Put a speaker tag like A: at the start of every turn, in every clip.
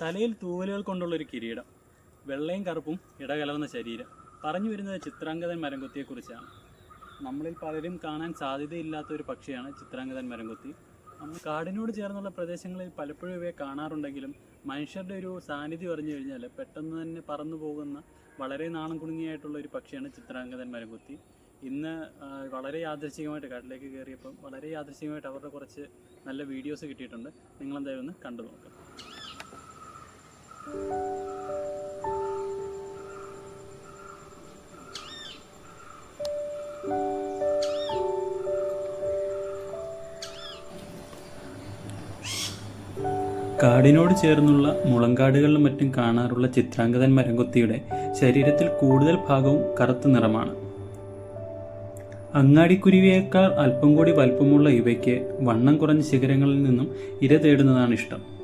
A: തലയിൽ തൂവലുകൾ കൊണ്ടുള്ള ഒരു കിരീടം. വെള്ളയും കറുപ്പും ഇടകലർന്ന ശരീരം. പറഞ്ഞു വരുന്നത് ചിത്രാംഗതൻ മരംകൊത്തിയെക്കുറിച്ചാണ്. നമ്മളിൽ പലരും കാണാൻ സാധ്യതയില്ലാത്ത ഒരു പക്ഷിയാണ് ചിത്രാംഗതൻ മരംകൊത്തി. നമ്മൾ കാടിനോട് ചേർന്നുള്ള പ്രദേശങ്ങളിൽ പലപ്പോഴും ഇവയെ കാണാറുണ്ടെങ്കിലും മനുഷ്യരുടെ ഒരു സാന്നിധ്യം അറിഞ്ഞു കഴിഞ്ഞാൽ പെട്ടെന്ന് തന്നെ പറന്നു പോകുന്ന വളരെ നാണം കുണുങ്ങിയായിട്ടുള്ള ഒരു പക്ഷിയാണ് ചിത്രാംഗതൻ മരംകൊത്തി. ഇന്ന് വളരെ യാദൃശികമായിട്ട് കാട്ടിലേക്ക് കയറിയപ്പം വളരെ യാദൃശികമായിട്ട് അവരുടെ കുറച്ച് നല്ല വീഡിയോസ് കിട്ടിയിട്ടുണ്ട്. നിങ്ങളെന്തായാലും ഒന്ന് കണ്ടു നോക്കാം കാടിനോട് ചേർന്നുള്ള മുളങ്കാടുകളിലും മറ്റും കാണാറുള്ള ചിത്രാംഗതൻ മരംകൊത്തിയുടെ ശരീരത്തിൽ കൂടുതൽ ഭാഗവും കറുത്ത നിറമാണ്. അങ്ങാടിക്കുരുവിയേക്കാൾ അല്പം കൂടി വലുപ്പമുള്ള ഇവയ്ക്ക് വണ്ണം കുറഞ്ഞ ശിഖരങ്ങളിൽ നിന്നും ഇര തേടുന്നതാണ് ഇഷ്ടം.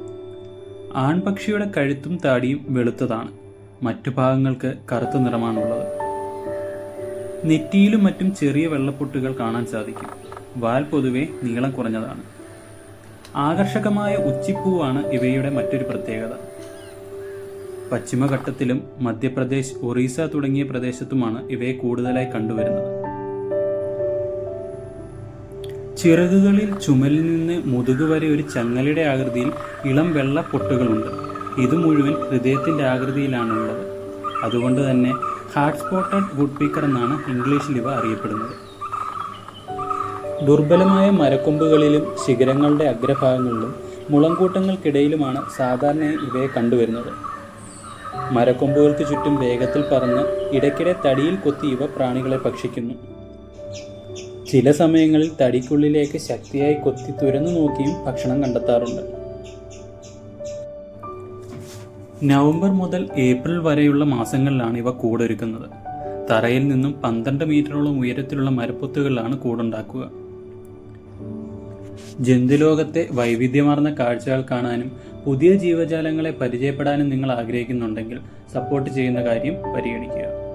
A: ആൺപക്ഷിയുടെ കഴുത്തും താടിയും വെളുത്തതാണ്. മറ്റു ഭാഗങ്ങൾക്ക് കറുത്ത നിറമാണുള്ളത്. നെറ്റിയിലും മറ്റും ചെറിയ വെള്ളപ്പൊട്ടുകൾ കാണാൻ സാധിക്കും. വാൽ പൊതുവെ നീളം കുറഞ്ഞതാണ്. ആകർഷകമായ ഉച്ചിപ്പൂവാണ് ഇവയുടെ മറ്റൊരു പ്രത്യേകത. പശ്ചിമഘട്ടത്തിലും മധ്യപ്രദേശ് ഒറീസ തുടങ്ങിയ പ്രദേശത്തുമാണ് ഇവയെ കൂടുതലായി കണ്ടുവരുന്നത്. ചിറകുകളിൽ ചുമലിൽ നിന്ന് മുതുക് വരെ ഒരു ചങ്ങലയുടെ ആകൃതിയിൽ ഇളം വെള്ള പൊട്ടുകളുണ്ട്. ഇത് മുഴുവൻ ഹൃദയത്തിന്റെ ആകൃതിയിലാണുള്ളത്. അതുകൊണ്ട് തന്നെ ഹാർട്ട് സ്പോട്ടഡ് വുഡ് പീക്കർ എന്നാണ് ഇംഗ്ലീഷിൽ ഇവ അറിയപ്പെടുന്നത്. ദുർബലമായ മരക്കൊമ്പുകളിലും ശിഖരങ്ങളുടെ അഗ്രഭാഗങ്ങളിലും മുളങ്കൂട്ടങ്ങൾക്കിടയിലുമാണ് സാധാരണയായി ഇവയെ കണ്ടുവരുന്നത്. മരക്കൊമ്പുകൾക്ക് ചുറ്റും വേഗത്തിൽ പറന്ന് ഇടയ്ക്കിടെ തടിയിൽ കൊത്തി ഇവ പ്രാണികളെ ഭക്ഷിക്കുന്നു. ചില സമയങ്ങളിൽ തടിക്കുള്ളിലേക്ക് ശക്തിയായി കൊത്തി തുരന്നു നോക്കിയും ഭക്ഷണം കണ്ടെത്താറുണ്ട്. നവംബർ മുതൽ ഏപ്രിൽ വരെയുള്ള മാസങ്ങളിലാണ് ഇവ കൂടൊരുക്കുന്നത്. തറയിൽ നിന്നും പന്ത്രണ്ട് മീറ്ററോളം ഉയരത്തിലുള്ള മരപ്പൊത്തുകളിലാണ് കൂടുണ്ടാക്കുക. ജന്തുലോകത്തെ വൈവിധ്യമാർന്ന കാഴ്ചകൾ കാണാനും പുതിയ ജീവജാലങ്ങളെ പരിചയപ്പെടാനും നിങ്ങൾ ആഗ്രഹിക്കുന്നുണ്ടെങ്കിൽ സപ്പോർട്ട് ചെയ്യുന്ന കാര്യം പരിഗണിക്കുക.